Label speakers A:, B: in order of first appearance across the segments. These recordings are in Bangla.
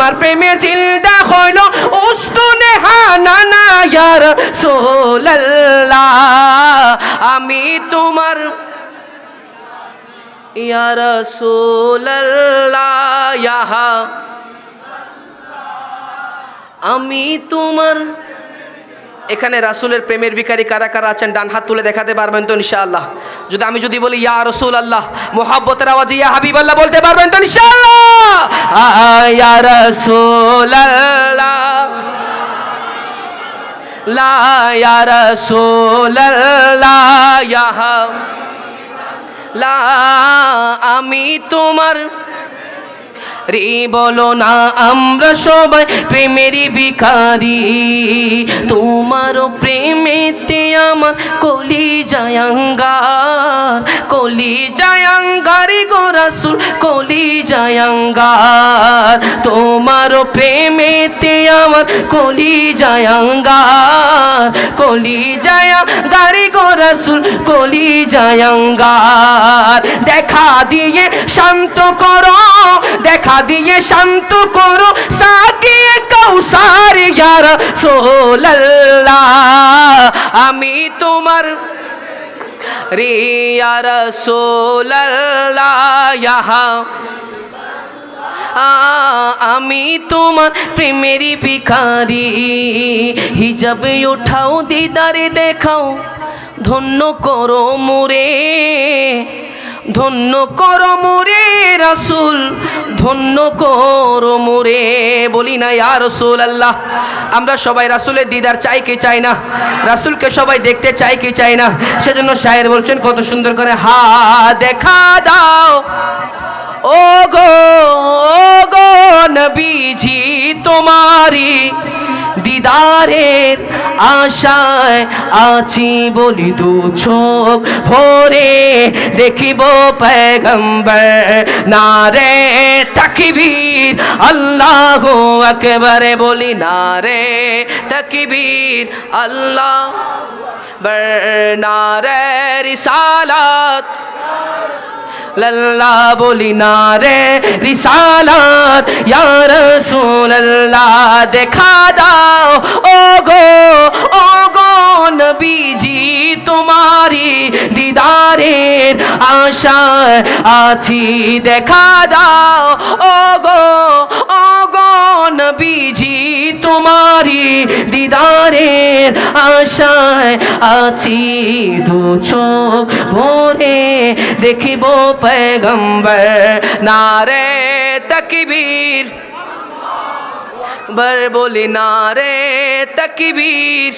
A: তোমার প্রেমে জিন্দা হইল উস্তুনে হানানা ইয়ার সোল্লাহ আমি তোমার ইয়ার সোল্লাহ আমি তোমার এখানে রাসুলের প্রেমের ভিখারি কারা কারা আছেন, ডান হাত তুলে দেখাতে পারবেন তো ইনশাআল্লাহ। যদি আমি যদি বলি, ইয়া রসুল আল্লাহ মোহাব্বতের আওয়াজে, ইয়া হাবিব আল্লাহ বলতে পারবেন তো ইনশাআল্লাহ? ইয়া রসুল লা রসুল লা, আমি তোমার রে বলো না, আমরা সবাই প্রেমেরই ভিখারি। তোমার প্রেমেতে আমার কলি জায়াঙ্গার কলি জায়াঙ্গারি গো রাসুল কলি জায়াঙ্গার তোমার প্রেমেতে আমার কলি জায়াঙ্গার কলি জায়াঙ্গারি গো রাসুল কলি জায়াঙ্গার দেখা দিয়ে শান্ত করো, দেখা দিয়ে শান্ত করো সাকিয়ে কৌসার ইয়ার সোল্লাহ আমি তোমার রে ইয়ার সোল্লাহ ইয়াহা আ, আমি তোমার প্রেমেরই ভিখারি হিজাবে ওঠাও দিদারে দেখাও ধন্য করো মোরে। ধন্য করো মোরে রাসুল, ধন্য করো মোরে। বলি না, ইয়া রসুল আল্লাহ আমরা সবাই রাসুলের দিদার, চাই কি চাই না? রাসুলকে সবাই দেখতে চাই কি চাই না? সেজন্য শায়ের বলছেন, কত সুন্দর করে, হা, দেখা দাও। ও গো ও গো নবীজি তোমারি দিদারের আশায় আছি বলি দু চোখ ভোরে দেখিব পেগম্বর নারে তাকবীর, আল্লাহ একবারে বলি নারে তাকবীর, আল্লাহ নারে রিসালাত লল্লা বলি না রে, রিসালাত। ইয়া রাসূলুল্লাহ, দেখা দাও। ও গো ও গো নবীজি তোমারি দিদারের আশায় আছি। দেখা দাও। ও গো ও তোমারি দিদারের আশায় আছি দু চোখ ভোরে দেখিব पैगंबर नारे तकबीर बर बोली नारे तकबीर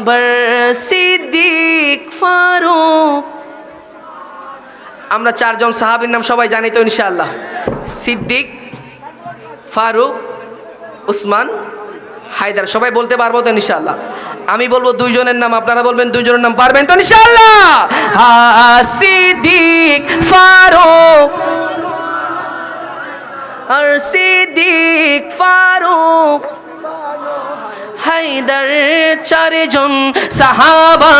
A: बर সিদ্দিক ফারুক আমরা চারজন সাহাবীর নাম সবাই জানি তো ইনশাআল্লাহ সিদ্দিক ফারুক উসমান হায়দার, সবাই বলতে পারব তো ইনশাআল্লাহ। আমি বলব দুইজনের নাম, আপনারা বলবেন দুইজনের নাম পারবেন তো ইনশাআল্লাহ? সিদ্দিক ফারুক। আর সিদ্দিক ফারুক। হায়দার চারজন সাহাবা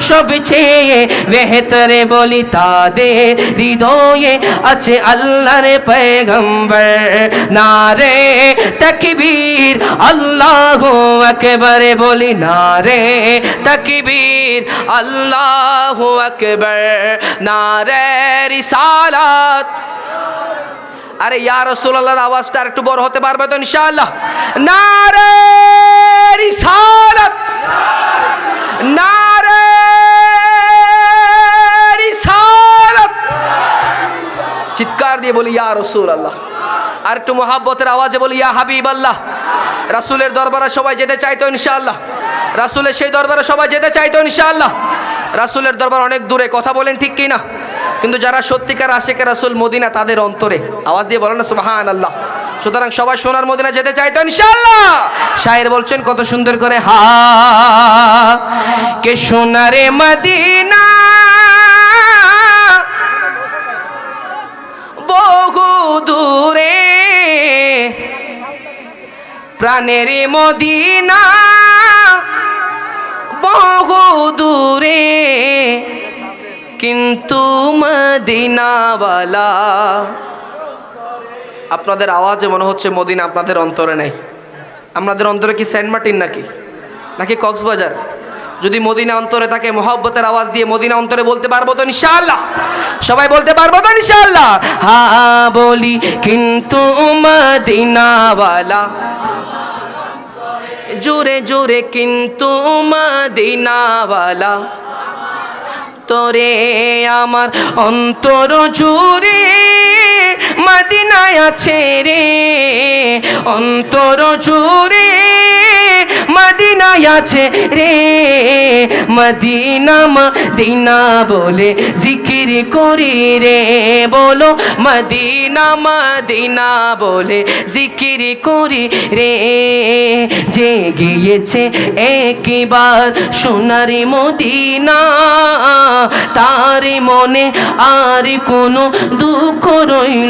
A: সবচেয়ে বেহতরে বলি তাদের হৃদয়ে আছে আল্লাহর পয়গম্বর। নারে তকবীর, আল্লাহ আকবরে বলি নারে তকবীর, আল্লাহ আকবর। নারে রিসালাত। আরে ইয়া রসুল্লাহর আওয়াজটা একটু বড় হতে পারবে তো ইনশাআল্লাহ? নারে রিসালাত। নারে রিসালাত। চিৎকার দিয়ে বলি, ইয়া রসুল আল্লাহ আর একটু মোহাব্বতের আওয়াজে বলি, ইয়া হাবিব আল্লাহ রাসুলের দরবারে সবাই যেতে চাইতো ইনশাআল্লাহ। রাসুলের সেই দরবারে সবাই যেতে চাইতো ইনশাআল্লাহ। রাসুলের দরবার অনেক দূরে, কথা বলেন ঠিক কি না কিন্তু যারা সত্যিকার আশেকে রাসুল মদিনা, তাদের অন্তরে। আওয়াজ দিয়ে বলেন না সুবাহান আল্লাহ সুতরাং সবাই সোনার মদিনা যেতে চাইতো, ইনশাআল্লাহ। শায়ের বলছেন, কত সুন্দর করে, হা, কে সোনারে মদিনা, বহু দূরে, প্রাণের মদিনা, বহু দূরে কিন্তু মদিনাওয়ালা। আপনাদের আওয়াজে মনে হচ্ছে মদিনা আপনাদের অন্তরে নেই। আপনাদের অন্তরে কি সেন্ট মার্টিন নাকি? নাকি কক্সবাজার? যদি মদিনা অন্তরে থাকে, মহব্বতের আওয়াজ দিয়ে মদিনা অন্তরে বলতে পারব তো ইনশাআল্লাহ? সবাই বলতে পারব তো ইনশাআল্লাহ? হা বলি, কিন্তু মদিনাওয়ালা। জোরে জোরে, কিন্তু মদিনাওয়ালা। তোরে আমার অন্তর জুড়ে। মদিনায় আছে রে। অন্তর জুড়ে মদিনায় আছে রে। মদিনা মদিনা বলে জিকির করি রে। বলো, মদিনা মদিনা বলে জিকির করি রে। যে গিয়েছে একবার সোনারি মদিনা, তার মনে আর কোনো দুঃখ রইল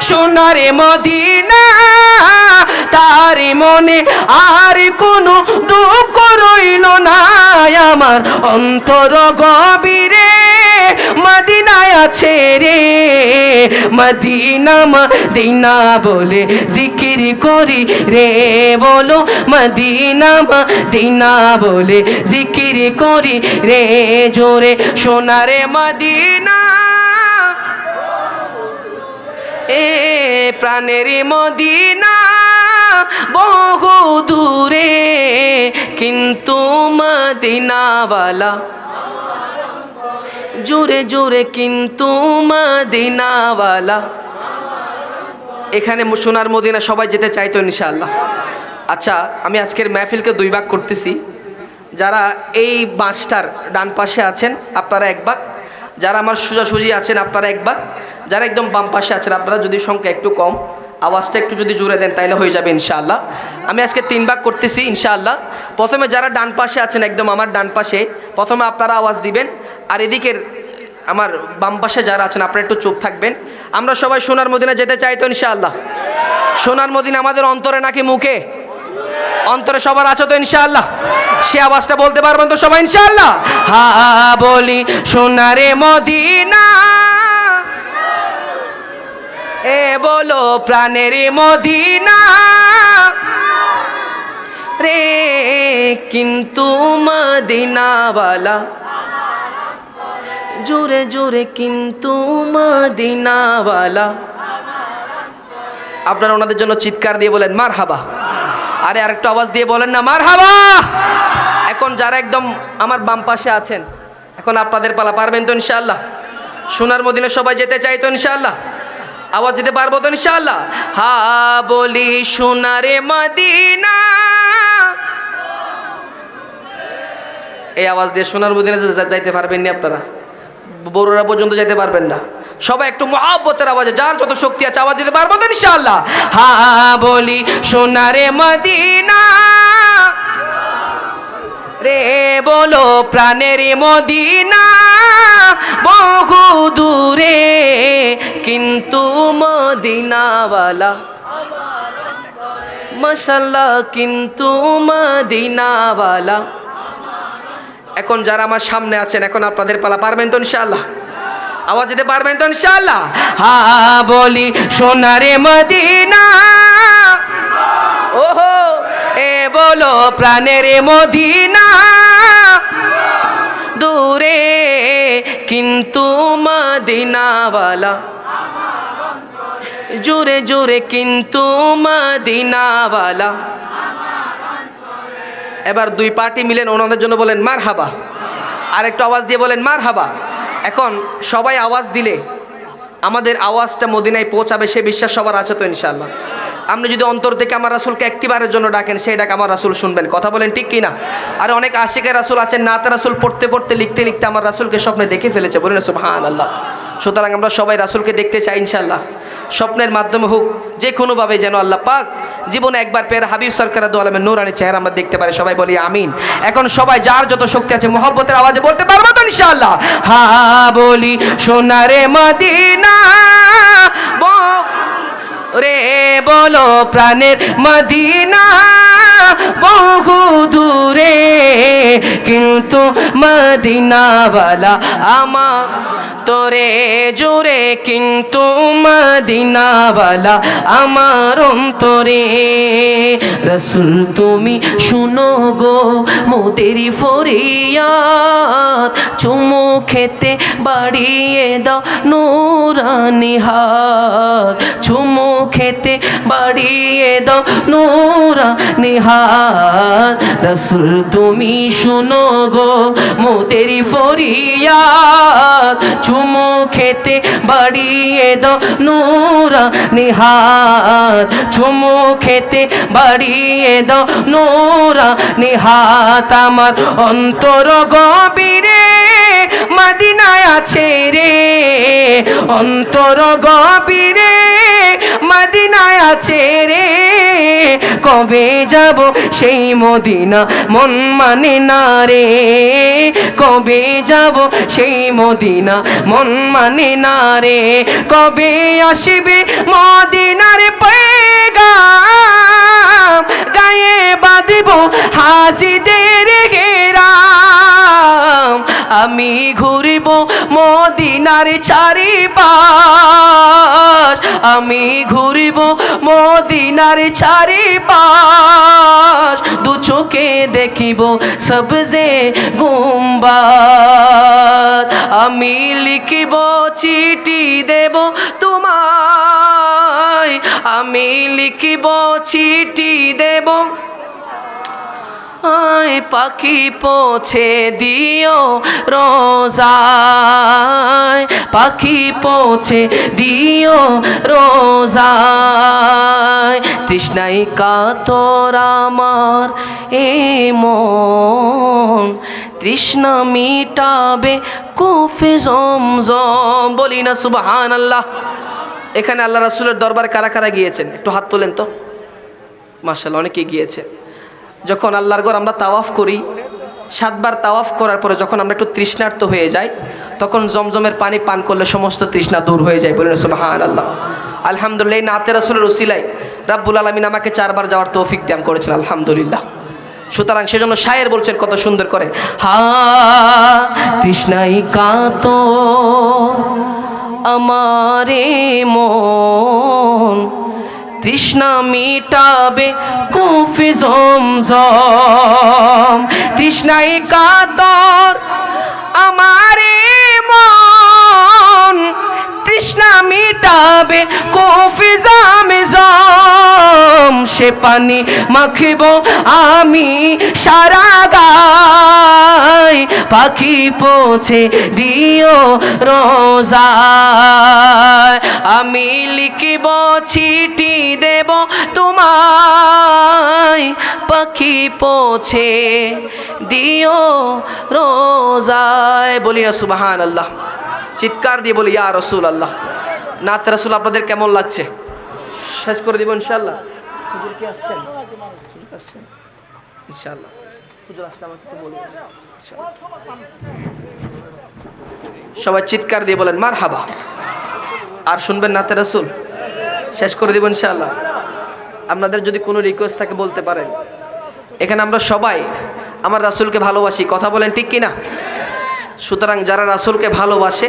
A: সোনারে মদিনা, তার মনে আর কোনো দুঃখ রইল না। আমার অন্তর গভীরে মদিনায় আছে রে। মদিনা মদিনা বলে জিকির করি রে। বলো, মদিনা মদিনা বলে জিকির করি রে। জোরে সোনারে মদিনা। এ প্রাণের মদিনা বহু দূরে, কিন্তু মদিনাওয়ালা জোরে জোরে কিন্তু মদিনাওয়ালা। এখানে সোনার মদিনা সবাই যেতে চাইতো ইনশাআল্লাহ। আচ্ছা আমি আজকের মাহফিলকে দুই ভাগ করতেছি। যারা এই বাঁশটার ডান পাশে আছেন, আপনারা এক ভাগ যারা আমার সোজাসুজি আছেন, আপনারা একবার, যারা একদম বাম পাশে আছেন, আপনারা যদি সংখ্যা একটু কম, আওয়াজটা একটু যদি জুড়ে দেন, তাইলে হয়ে যাবে ইনশাআল্লাহ। আমি আজকে তিন ভাগ করতেছি, ইনশাআল্লাহ। প্রথমে যারা ডান পাশে আছেন, একদম আমার ডান পাশে, প্রথমে আপনারা আওয়াজ দিবেন, আর এদিকের আমার বাম পাশে যারা আছেন, আপনারা একটু চুপ থাকবেন। আমরা সবাই সোনার মদিনা যেতে চাই তো, ইনশাআল্লাহ? সোনার মদিনা আমাদের অন্তরে নাকি মুখে? অন্তরে সবার আছো তো ইনশাআল্লাহ? সে আওয়াজটা বলতে পারবেন তো সবাই ইনশাআল্লাহ? হা বলি, সোনারে মদিনা। এ বলো, প্রাণের মদিনা। রে, কিন্তু মদিনাওয়ালা। জোরে জোরে, কিন্তু মদিনাওয়ালা। আপনারা ওনাদের জন্য চিৎকার দিয়ে বলেন মার হাবা আরে আরেকটু আওয়াজ দিয়ে বলেন না মার হাবা এখন যারা একদম আমার বাম পাশে আছেন, এখন আপনাদের পালা পারবেন তো ইনশাআল্লাহ। সোনার মদিনে সবাই যেতে চাই তো ইনশাআল্লাহ। আওয়াজ দিতে পারব তো ইনশাআল্লাহ। হা বলি সোনারে মদিনা। এই আওয়াজ দিয়ে সোনার মদিনে যাইতে পারবেন না আপনারা। বড়রা পর্যন্ত যেতে পারবেন না। সবাই একটু মহাব্বতের আওয়াজে, যার যত শক্তি আছে আওয়াজ দিতে পারব তো ইনশাআল্লাহ। হা বলি, সোনারে মদিনা। রে বলো, প্রাণের মদিনা। বহু দূরে, কিন্তু মদিনাওয়ালা। মশাল্লাহ কিন্তু মদিনাওয়ালা। এখন যারা আমার সামনে আছেন, এখন আপনাদের পালা পারবেন তো ইনশাআল্লাহ? আওয়াজ দিতে পারবেন তো ইনশাআল্লাহ? হা বলি সোনারে মদিনা। ওহো, এ বলো প্রাণের মদিনা। দূরে, কিন্তু মদিনাওয়ালা। জোরে জোরে, কিন্তু মদিনাওয়ালা। এবার দুই পার্টি মিলেন, ওনাদের জন্য বলেন মার হাবা আর একটু আওয়াজ দিয়ে বলেন মার হাবা এখন সবাই আওয়াজ দিলে আমাদের আওয়াজটা মদিনায় পৌঁছাবে, সে বিশ্বাস সবার আছে তো ইনশাল্লাহ আপনি যদি অন্তর থেকে আমার রাসুলকে একটিবারের জন্য ডাকেন, সেই ডাক আমার রাসুল শুনবেন। কথা বলেন ঠিক কিনা? আর অনেক আশিকের রাসুল আছেন, নাতে রাসুল পড়তে পড়তে লিখতে লিখতে আমার রাসুলকে স্বপ্নে দেখে ফেলেছে। বলেন সুবহান আল্লাহ সুতরাং আমরা সবাই রাসুলকে দেখতে চাই ইনশাল্লাহ স্বপ্নের মাধ্যমে হোক, যে কোনোভাবে যেন আল্লাহ পাক জীবনে একবার পের হাবিব সরকার দু আলমের নূরানি চেহারা আমরা দেখতে পারি। সবাই বলি আমিন। এখন সবাই যার যত শক্তি আছে, মোহব্বতের আওয়াজে বলতে পারব তো ইনশাল্লাহ হা বলি, সোনারে মদিনা রে বলো প্রাণের মদিনা বহু দূরে, কিন্তু মদিনাওয়ালা আমার তোরে জোরে, কিন্তু মদিনাওয়ালা আমার অন্তরে। রসুল তুমি শুনো গো মোদেরি ফরিয়াদ, চুমু খেতে বাড়িয়ে দাও নুরানি হাত, চুমু খেতে বাড়িয়ে দাও নুরানি হাত রসুল, তুমি শুনো গো মোদেরি ফরিয়াদ। চুমু খেতে বাড়িয়ে দাও নুরানি হাত চুমু খেতে বাড়িয়ে দাও নোরানি হাত আমার অন্তর গভীরে মদিনায় আছে রে। অন্তর গভীরে মদিনায় আছে রে। কবে যাব সেই মদিনা? মন মানে না রে। কবে যাব সেই মদিনা? মন মানে না রে। কবে আসবে মদিনার পেগাম? গায়ে বাঁধব হাজিদের ঘেরাম মদিনার চারিপাশ, আমি ঘুরব মদিনার চারিপাশ, দু চোখে দেখিব সবজে গুম্বাদ। আমি লিখিব চিঠি দেব তোমায়, আমি লিখিব চিঠি দেব আয় পাখি পৌঁছে দিও রোজায়। পাখি পৌঁছে দিও রোজায়। তৃষ্ণাই কাতর আমার এ মন। তৃষ্ণা মিটাবে কুফে জমজম। বলি না সুবহান আল্লাহ এখানে আল্লাহ রাসুলের দরবারে কারা কারা গিয়েছেন? একটু হাত তোলেন তো। মার্শাল্লাহ অনেকে গিয়েছে। যখন আল্লাহর ঘর আমরা তাওয়াফ করি, সাতবার তাওয়াফ করার পরে যখন আমরা একটু তৃষ্ণার্ত হয়ে যাই, তখন জমজমের পানি পান করলে সমস্ত তৃষ্ণা দূর হয়ে যায়। বলেন সুবাহান আল্লাহ আলহামদুলিল্লাহ নাতে রাসুলের উসিলাই রাব্বুল আলমিন আমাকে চারবার যাওয়ার তৌফিক দান করেছেন, আলহামদুলিল্লাহ। সুতরাং সেজন্য শায়ের বলছেন, কত সুন্দর করে, হা, তৃষ্ণাই কাত আমারে মন তৃষ্ণা মিটাবে কুফি জমজম। তৃষ্ণাই কাতর আমার মন তৃষ্ণা মিটাবে সে পানি মাখিব আমি সারা গাই। পাখি পৌঁছে দিও রোজা আমি লিখিব, চিঠি দেব তোমায়। পাখি পৌঁছে দিও রোজায়। বলি সুবাহান আল্লাহ চিৎকার দিয়ে বলি, ইয়া রসুল আল্লাহ নাত রসুল, আপনাদের কেমন লাগছে? শেষ করে দিব ইনশাল্লাহ হুজুর কি আসছেন? হুজুর আসছেন। ইনশাল্লাহ হুজুর আসলে আমাকে বলবেন সবাই চিৎকার দিয়ে বলেন মার হাবা আর শুনবেন নাতে রসুল? শেষ করে দিব ইনশাআল্লাহ। আপনাদের যদি কোনো রিকোয়েস্ট থাকে বলতে পারেন। এখানে আমরা সবাই আমার রাসুলকে ভালোবাসি। কথা বলেন ঠিক কিনা? সুতরাং যারা রাসুলকে ভালোবাসে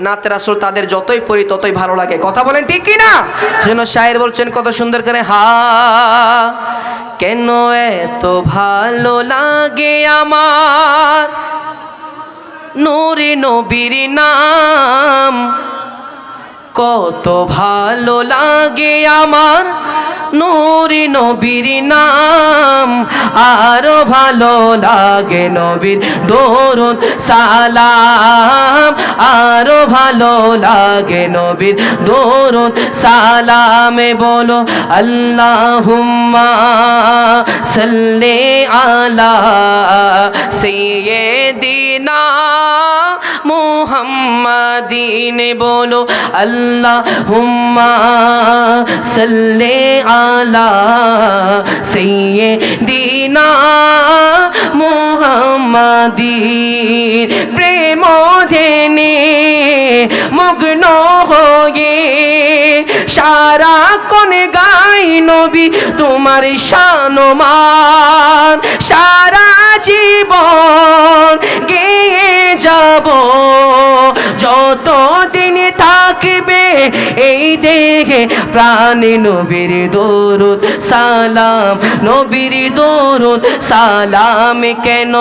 A: নাতে রাসুল তাদের যতই পড়ি, ততই ভালো লাগে। কথা বলেন ঠিক কি না সেজন্য শায়ের বলছেন, কত সুন্দর করে, হা, কেন এত ভালো লাগে আমার? নূরে নবীর নাম কত ভালো লাগে আমার নূরে নবীর নাম। আরও ভালো লাগে নবীর দরুদ সালাম। আরও ভালো লাগে নবীর দরুদ সালামে। বলো, আল্লাহুম্মা সাল্লি আলা সাইয়্যিদিনা মোহাম্মদিনে বলো আল্লাহ হুম্মা সাল্লে আলা দিনা মোহাম্মদিন। প্রেম ধেনে মগ্ন হয়ে সারা কোন গাই নবী তোমার শানমান সারা জীবন গেয়ে যাব। যত দিন থাকবে এই দেহে প্রাণ নবীর দরুদ সালাম, নবীর দরুদ সালাম কেন?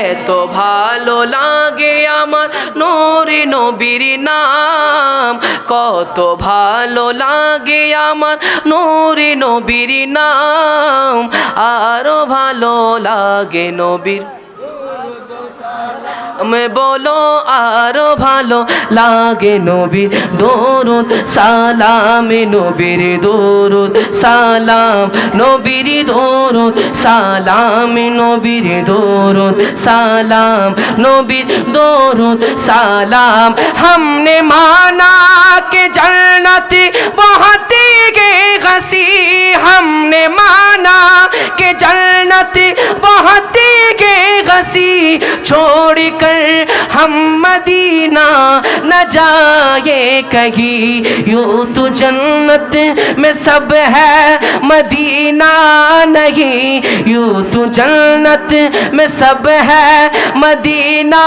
A: এত ভালো লাগে আমার নোরে নবীর নাম। কত ভালো লাগে আমার নোরে নবীর নাম। আরও ভালো লাগে নবীর বলো আরো ভালো লাগে নবীর দরুদ সালাম নবীর দরুদ সালাম নবীর দরুদ সালাম নবীর দরুদ সালাম নবীর দরুদ সালাম हमने माना के जन्नत बहुत مسیح ہم نے مانا کہ جنت بہت گے غسی چھوڑ کر ہم مدینہ نہ جائے کہیں۔ یوں تو جنت میں سب ہے، مدینہ نہیں۔ یوں تو جنت میں سب ہے، مدینہ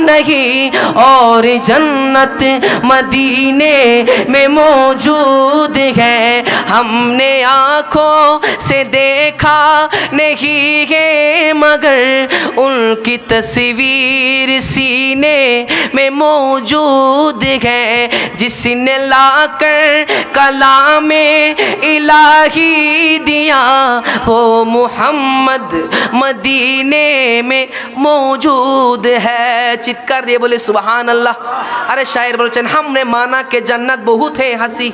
A: نہیں۔ اور جنت مدینے میں موجود ہے۔ ہم ہم نے آنکھوں سے دیکھا نہیں ہے، مگر ان کی تصویر سینے میں موجود ہے۔ جس نے لا کر کلام الہی دیا، وہ محمد مدینے میں موجود ہے۔ چت کر دیے بولے، سبحان اللہ۔ ارے شاعر بلچن، ہم نے مانا کہ جنت بہت ہے، ہنسی۔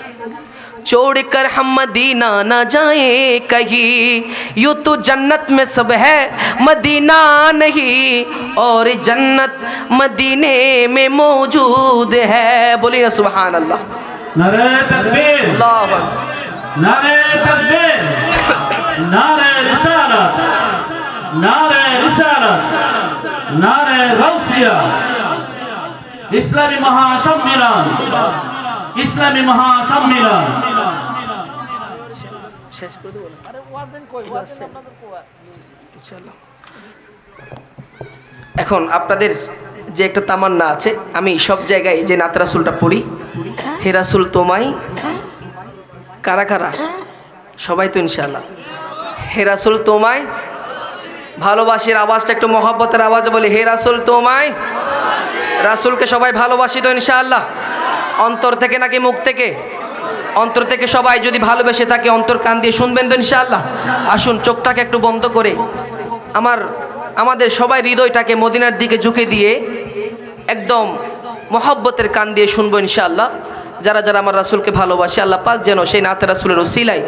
A: چھوڑ کر ہم مدینہ نہ جائیں کہیں۔ یوں تو جنت میں سب ہے مدینہ نہیں۔ اور جنت
B: مدینے میں
A: موجود ہے۔
B: بولیے سبحان اللہ نعرہ تکبیر اللہ۔ نعرہ تکبیر نعرہ رسالت نعرہ رسالت نعرہ غوثیہ اسلامی مہاشم میران ইসলামী মহাসম্মেলন।
A: শেষ করে দেবো না? ইনশাআল্লাহ। এখন আপনাদের যে একটা তামান্না আছে আমি সব জায়গায় যে নাতরাসুলটা পড়ি হে রাসুল তোমায় কারা কারা? সবাই তো ইনশাল্লাহ হেরাসুল তোমায় ভালোবাসির আওয়াজটা একটু মহব্বতের আওয়াজে বলি হে রাসুল তোমায় রাসুলকে সবাই ভালোবাসি তো ইনশাআল্লাহ। অন্তর থেকে নাকি মুখ থেকে? অন্তর থেকে সবাই যদি ভালোবেসে থাকে, অন্তর কান দিয়ে শুনবেন তো ইনশাআল্লাহ। আসুন, চোখটাকে একটু বন্ধ করে। আমার, আমাদের সবাই হৃদয়টাকে মদিনার দিকে ঝুঁকে দিয়ে একদম মহব্বতের কান দিয়ে শুনব ইনশাআল্লাহ। যারা যারা আমার রাসুলকে ভালোবাসে, আল্লাহ পাক যেন সেই নাতে রাসুলের ওসিলাই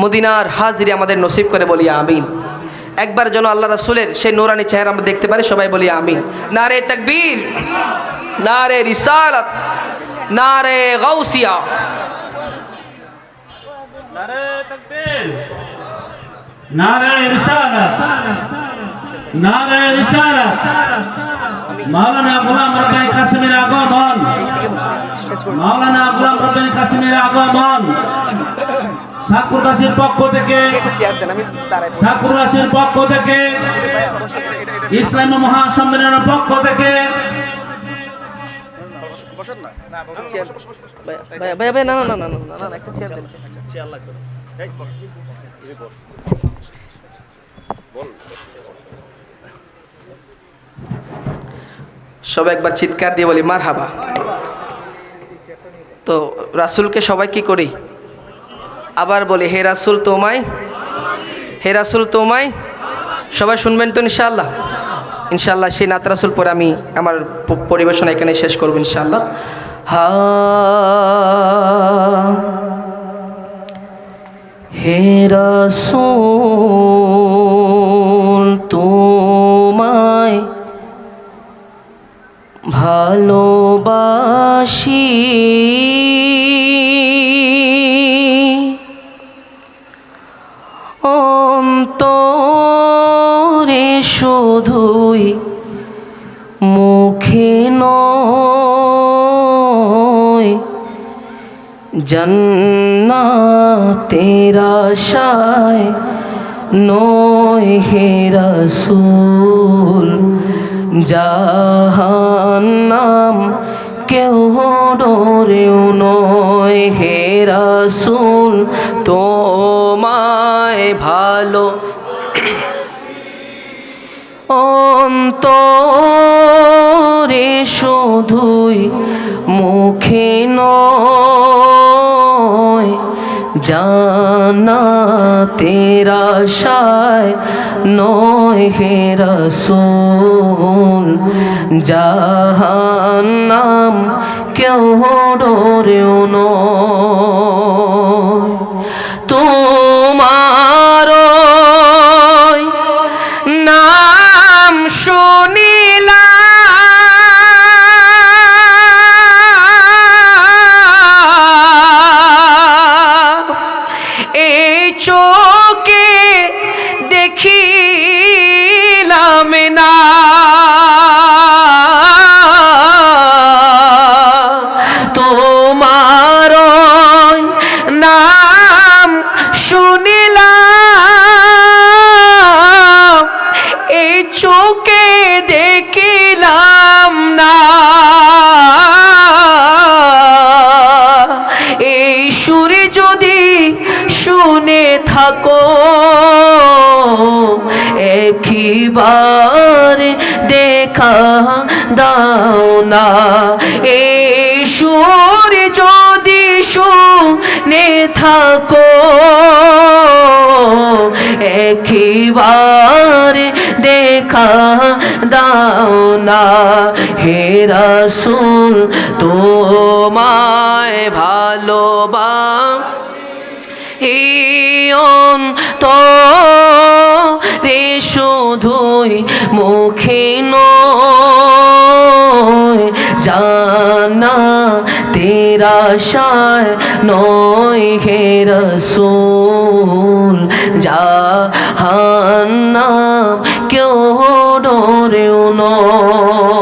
A: মদিনার হাজিরি আমাদের নসিব করে বলি, আমিন। একবার যেন আল্লাহ রাসুলের সেই নোরানি চেহারা আমরা দেখতে পারি, সবাই বলি, আমিন। না নারে তকবীর, নারে রিসালাত নারে গাউসিয়া।
B: নারে তাকবীর। নারে রিসালাত নারে রিসালাত মাওলানা গোলাম রব্বানি কাসিমের আগমন। মাওলানা গোলাম রব্বানি কাসিমের আগমন। সাকুরবাসীর পক্ষ থেকে সাকুরবাসীর পক্ষ থেকে ইসলামী মহাসম্মেলনের পক্ষ থেকে
A: ভাই ভাই ভাই না না না না না না না একটা চেয়ার দেন। সব একবার চিৎকার দিয়ে বলি মার হাবা তো রাসুলকে সবাই কি করি? আবার বলি হে রাসুল তোমায় হে রাসুল তোমায়। সবাই শুনবেন তো ইনশাআল্লাহ। ইনশাআল্লাহ সেই নাত রাসুল পরে আমি আমার পরিবেশনা এখানে শেষ করব ইনশাল্লাহ হা হে রাসুল, তোমায় ভালো শুধুই মুখে নয়। জন্নাতের আশায় নয় হে রসুল। জাহান্নাম কেউ ডরেও নয় হে রসুল। তোমায় ভালো অন্তরে শুধুই মুখে নয় জানা তেরা শায় নয় হে রসুল জাহান্নাম কেউ ডরেও নয়। একবার দেখা দাও না। এই সুর যদি শুনে থাকো একবার দেখা দাও না। হে রসুল, তোমায় ভালোবা হিয়ন তো রে শুধুই মুখে নয় জানা তেরা শায় নয় হে রসুল জাহান্না কেউ ডরেও নয়।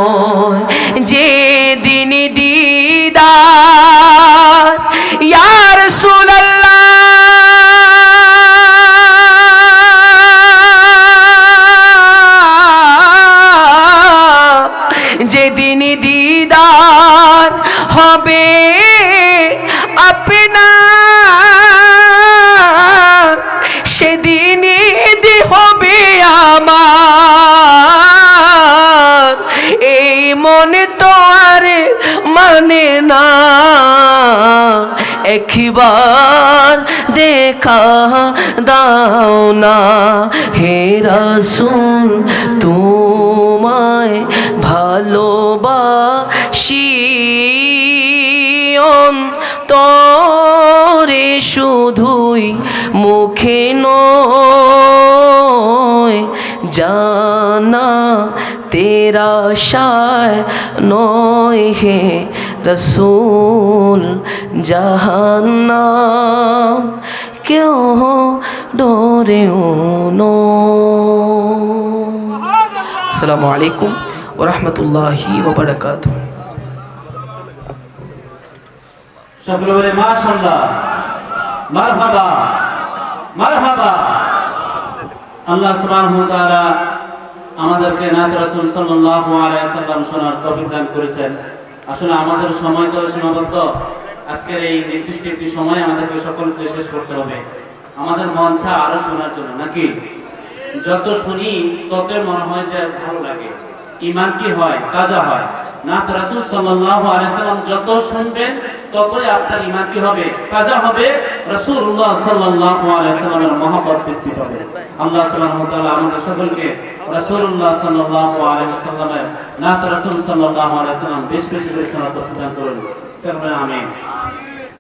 A: একবার দেখা দাও না। হে রসুল, তোমায় ভালোবাসি। তরে শুধুই মুখে নয় জানা তেরা শায় নয়। হে রসুল জাহান্নাম, কেউ ডরেও আসসালামু আলাইকুম ওরহমতুল্লাহি ওবরাকাতুহ
B: সকলে আমাদেরকে নাত রাসূল সাল্লাল্লাহু আলাইহি সাল্লাম শোনার তৌফিক দান করেছেন। আসলে আমাদের সময় তো সীমাবদ্ধ। আজকের এই নির্দিষ্ট একটি সময় আমাদেরকে সকলকে শেষ করতে হবে। আমাদের মন চা আরও শোনার জন্য, নাকি? যত শুনি তত মনে হয় যে ভালো লাগে। ইমান কি হয়? কাজা হয়। নাত রাসূল সাল্লাল্লাহু আলাইহি সাল্লাম যত শুনবেন ততই আপনার ইমান কি হবে? কাজা হবে? রাসূলুল্লাহ সাল্লাল্লাহু আলাইহি সাল্লামের মহব্বত বৃদ্ধি পাবে। আল্লাহ সুবহানাহু ওয়া তাআলা আমাদের সকলকে রাসূলুল্লাহ সাল্লাল্লাহু আলাইহি সাল্লামের নাত রাসূল সাল্লাল্লাহু আলাইহি সাল্লাম বেশ বেশি করে শোনার তৌফিক করুন আমিন।